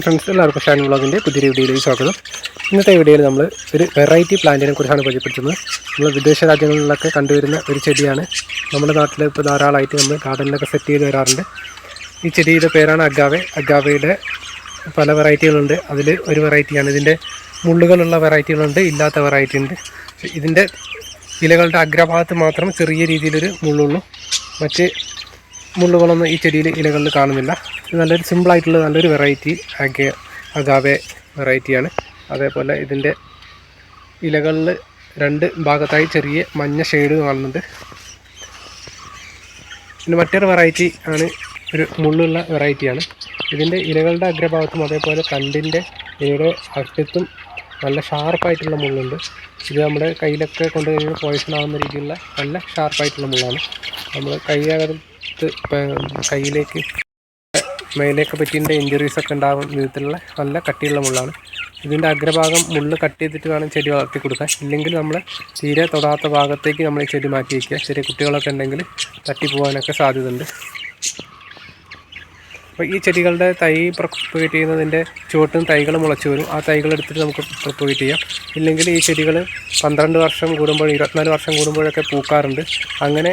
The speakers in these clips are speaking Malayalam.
ഫ്രണ്ട്സ് എല്ലാവർക്കും ഷാൻ വ്ളോഗിന്റെ പുതിയ വീഡിയോയിലേക്ക് സ്വാഗതം. ഇന്നത്തെ വീഡിയോയിൽ നമ്മൾ ഒരു വെറൈറ്റി പ്ലാന്റിനെ കുറിച്ചാണ് പരിചയപ്പെടുത്തുന്നത്. നമ്മൾ വിദേശ രാജ്യങ്ങളിലൊക്കെ കണ്ടുവരുന്ന ഒരു ചെടിയാണ്. നമ്മുടെ നാട്ടിൽ ഇപ്പോൾ ധാരാളമായിട്ട് നമ്മൾ ഗാർഡനിലൊക്കെ സെറ്റ് ചെയ്ത് വരാറുണ്ട്. ഈ ചെടിയുടെ പേരാണ് അഗാവെ. അഗാവയുടെ പല വെറൈറ്റികളുണ്ട്. അതിൽ ഒരു വെറൈറ്റിയാണ്. ഇതിന്റെ മുള്ളുകളുള്ള വെറൈറ്റികളുണ്ട് ഇല്ലാത്ത വെറൈറ്റി ഉണ്ട്. ഇതിന്റെ ഇലകളുടെ അഗ്രഭാഗത്ത് മാത്രം ചെറിയ രീതിയിലൊരു മുള്ളുള്ളൂ. മറ്റ് മുള്ളുകളൊന്നും ഈ ചെടിയിൽ ഇലകളിൽ കാണുന്നില്ല. ഇത് നല്ലൊരു സിമ്പിളായിട്ടുള്ള നല്ലൊരു വെറൈറ്റി അഗ അഗാവെ വെറൈറ്റിയാണ് അതേപോലെ ഇതിന്റെ ഇലകളിൽ രണ്ട് ഭാഗത്തായി ചെറിയ മഞ്ഞ ഷെയ്ഡ് കാണുന്നുണ്ട്. പിന്നെ മറ്റൊരു വെറൈറ്റി ആണ് ഒരു മുള്ളുള്ള വെറൈറ്റിയാണ് ഇതിന്റെ ഇലകളുടെ അഗ്രഭാഗത്തും അതേപോലെ തണ്ടിന്റെ ഇലയുടെ അറ്റത്തും നല്ല ഷാർപ്പായിട്ടുള്ള മുള്ളുണ്ട്. ഇത് നമ്മുടെ കയ്യിലൊക്കെ കൊണ്ട് കഴിഞ്ഞാൽ പോയിസൺ ആവുന്ന രീതിയിലുള്ള നല്ല ഷാർപ്പായിട്ടുള്ള മുള്ളാണ്. നമ്മൾ കൈയകത്ത് കയ്യിലേക്ക് മേലേക്ക് പറ്റിന്റെ ഇഞ്ചുറീസ് ഒക്കെ ഉണ്ടാകുന്ന വിധത്തിലുള്ള നല്ല കട്ടിയുള്ള മുള്ളാണ്. ഇതിന്റെ അഗ്രഭാഗം മുള്ള് കട്ട് ചെയ്തിട്ട് വേണം ചെടി വളർത്തി കൊടുക്കാൻ. ഇല്ലെങ്കിൽ നമ്മൾ തീരെ തൊടാത്ത ഭാഗത്തേക്ക് നമ്മൾ ചെടി മാറ്റി വയ്ക്കുക ചെറിയ കുട്ടികളൊക്കെ ഉണ്ടെങ്കിൽ തട്ടിപ്പോകാനൊക്കെ സാധ്യതയുണ്ട്. അപ്പോൾ ഈ ചെടികളുടെ തൈ പ്രൊപ്പഗേറ്റ് ചെയ്യുന്നതിന്റെ ചുവട്ടും തൈകൾ മുളച്ച് വരും. ആ തൈകൾ എടുത്തിട്ട് നമുക്ക് പ്രൊപ്പഗേറ്റ് ചെയ്യാം. ഇല്ലെങ്കിൽ ഈ ചെടികൾ പന്ത്രണ്ട് വർഷം കൂടുമ്പോൾ ഇരുപത്തിനാല് വർഷം കൂടുമ്പോഴൊക്കെ പൂക്കാറുണ്ട്. അങ്ങനെ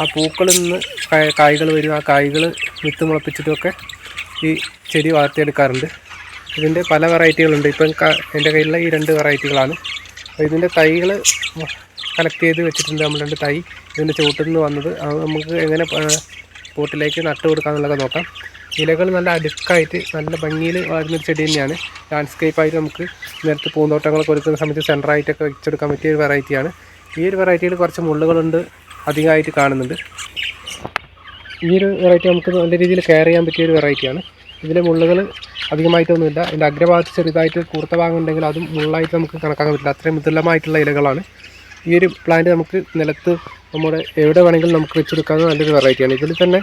ആ പൂക്കളിൽ നിന്ന് കായ്കൾ വരും. ആ കായ്കൾ വിത്ത് മുളപ്പിച്ചിട്ടുമൊക്കെ ഈ ചെടി വളർത്തിയെടുക്കാറുണ്ട്. ഇതിന്റെ പല വെറൈറ്റികളുണ്ട്. ഇപ്പം എന്റെ കയ്യിലുള്ള ഈ രണ്ട് വെറൈറ്റികളാണ്. അപ്പോൾ ഇതിന്റെ തൈകൾ കളക്ട് ചെയ്ത് വെച്ചിട്ടുണ്ട് നമ്മൾ രണ്ട് തൈ. ഇതിന്റെ ചുവട്ടിൽ നിന്ന് വന്നത്. അത് നമുക്ക് എങ്ങനെ പോട്ടിലേക്ക് നട്ട് കൊടുക്കാമെന്നുള്ളത് നോക്കാം. ഇലകൾ നല്ല അടുക്കായിട്ട് നല്ല ഭംഗിയിൽ വളരുന്നൊരു ചെടി തന്നെയാണ്. ലാൻഡ്സ്കേപ്പായിട്ട് നമുക്ക് നേരത്തെ പൂന്തോട്ടങ്ങളൊക്കെ ഒരുക്കുന്ന സമയത്ത് സെന്ററായിട്ടൊക്കെ വെച്ചെടുക്കാൻ പറ്റിയ ഒരു വെറൈറ്റിയാണ് ഈ ഒരു വെറൈറ്റിയിൽ കുറച്ച് മുള്ളുകളുണ്ട് അധികമായിട്ട് കാണുന്നുണ്ട്. ഈ ഒരു വെറൈറ്റി നമുക്ക് നല്ല രീതിയിൽ കെയർ ചെയ്യാൻ പറ്റിയ ഒരു വെറൈറ്റിയാണ് ഇതിലെ മുള്ളുകൾ അധികമായിട്ടൊന്നുമില്ല. ഇതിന്റെ അഗ്രഭാഗത്ത് ചെറുതായിട്ട് കൂർത്ത ഭാഗം ഉണ്ടെങ്കിൽ അതും മുള്ളായിട്ട് നമുക്ക് കണക്കാക്കാൻ പറ്റില്ല. അത്രയും മൃദുലമായിട്ടുള്ള ഇലകളാണ്. ഈ ഒരു പ്ലാന്റ് നമുക്ക് നിലത്ത് നമ്മുടെ എവിടെ വേണമെങ്കിലും നമുക്ക് വെച്ചെടുക്കാവുന്ന നല്ലൊരു വെറൈറ്റിയാണ് ഇതിൽ തന്നെ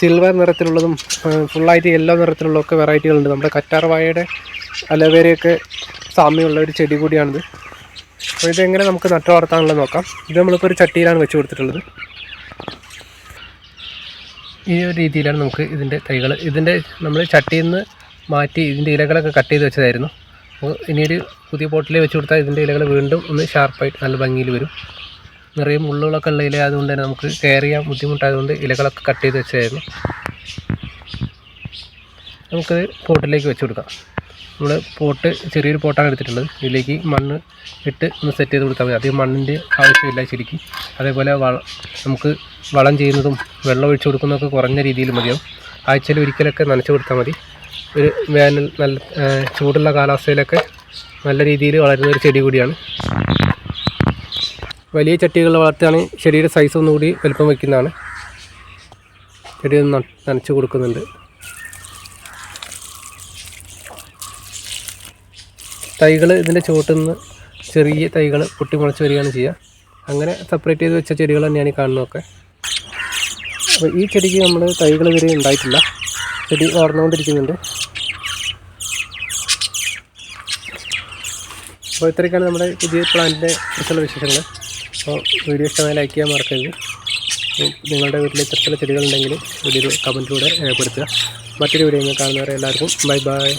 സിൽവർ നിറത്തിലുള്ളതും ഫുള്ളായിട്ട് യെല്ലോ നിറത്തിലുള്ളതൊക്കെ വെറൈറ്റികളുണ്ട് നമ്മുടെ കറ്റാർവായയുടെ അലവേരയൊക്കെ സാമ്യമുള്ള ഒരു ചെടി കൂടിയാണിത്. അപ്പോൾ ഇതെങ്ങനെ നമുക്ക് നട്ടു വളർത്താനുള്ളത് നോക്കാം. ഇത് നമ്മളിപ്പോൾ ഒരു ചട്ടിയിലാണ് വെച്ച് കൊടുത്തിട്ടുള്ളത്. ഈ ഒരു രീതിയിലാണ് നമുക്ക് ഇതിന്റെ തൈകൾ ഇതിന്റെ നമ്മൾ ചട്ടിയിൽ നിന്ന് മാറ്റി ഇതിന്റെ ഇലകളൊക്കെ കട്ട് ചെയ്ത് വെച്ചതായിരുന്നു. അപ്പോൾ ഇനിയൊരു പുതിയ പോട്ടിൽ വെച്ച് കൊടുത്താൽ ഇതിന്റെ ഇലകൾ വീണ്ടും ഒന്ന് ഷാർപ്പായിട്ട് നല്ല ഭംഗിയിൽ വരും. നിറയെ മുള്ളുകളൊക്കെ ഉള്ള ഇല ആയതുകൊണ്ട് തന്നെ നമുക്ക് കെയർ ബുദ്ധിമുട്ടായതുകൊണ്ട് ഇലകളൊക്കെ കട്ട് ചെയ്ത് വെച്ചതായിരുന്നു. നമുക്കത് പോട്ടിലേക്ക് വെച്ച് കൊടുക്കാം. നമ്മൾ പോട്ട് ചെറിയൊരു പോട്ടാണ് എടുത്തിട്ടുള്ളത്. ഇതിലേക്ക് മണ്ണ് ഇട്ട് ഒന്ന് സെറ്റ് ചെയ്ത് കൊടുത്താൽ മതി. അധികം മണ്ണിന്റെ ആവശ്യമില്ല ശരിക്കും. അതേപോലെ വള നമുക്ക് വളം ചെയ്യുന്നതും വെള്ളം ഒഴിച്ചു കൊടുക്കുന്നതൊക്കെ കുറഞ്ഞ രീതിയിൽ മതിയാവും. ആഴ്ചയിൽ ഒരിക്കലൊക്കെ നനച്ചു കൊടുത്താൽ മതി. ഒരു വേനൽ നല്ല ചൂടുള്ള കാലാവസ്ഥയിലൊക്കെ നല്ല രീതിയിൽ വളരുന്ന ഒരു ചെടി കൂടിയാണ്. വലിയ ചട്ടികൾ വളർത്തിയാണ് ചെടിയുടെ സൈസ് ഒന്നുകൂടി വലുപ്പം വയ്ക്കുന്നതാണ്. ചെടി ഒന്ന് കൊടുക്കുന്നുണ്ട്. തൈകൾ ഇതിന്റെ ചുവട്ടിൽ നിന്ന് ചെറിയ തൈകൾ പൊട്ടിമുളച്ച് വരികയാണ് ചെയ്യുക. അങ്ങനെ സെപ്പറേറ്റ് ചെയ്ത് വെച്ച ചെടികൾ തന്നെയാണ് കാണുന്നതൊക്കെ. അപ്പോൾ ഈ ചെടിക്ക് നമ്മൾ തൈകൾ വരെ ഉണ്ടായിട്ടില്ല. ചെടി വളർന്നുകൊണ്ടിരിക്കുന്നുണ്ട്. അപ്പോൾ ഇത്രയൊക്കെയാണ് നമ്മുടെ പുതിയ പ്ലാന്റിന്റെ കുറിച്ചുള്ള വിശേഷങ്ങൾ. അപ്പോൾ വീഡിയോ ഇഷ്ടമായി ലൈക്ക് ചെയ്യാൻ മറക്കരുത്. നിങ്ങളുടെ വീട്ടിൽ ഇത്തരത്തിലുള്ള ചെടികളുണ്ടെങ്കിൽ വീഡിയോ കമന്റിലൂടെ രേഖപ്പെടുത്തുക മറ്റൊരു വീഡിയോ കാണുന്നവരെ എല്ലാവർക്കും ബൈ ബൈ.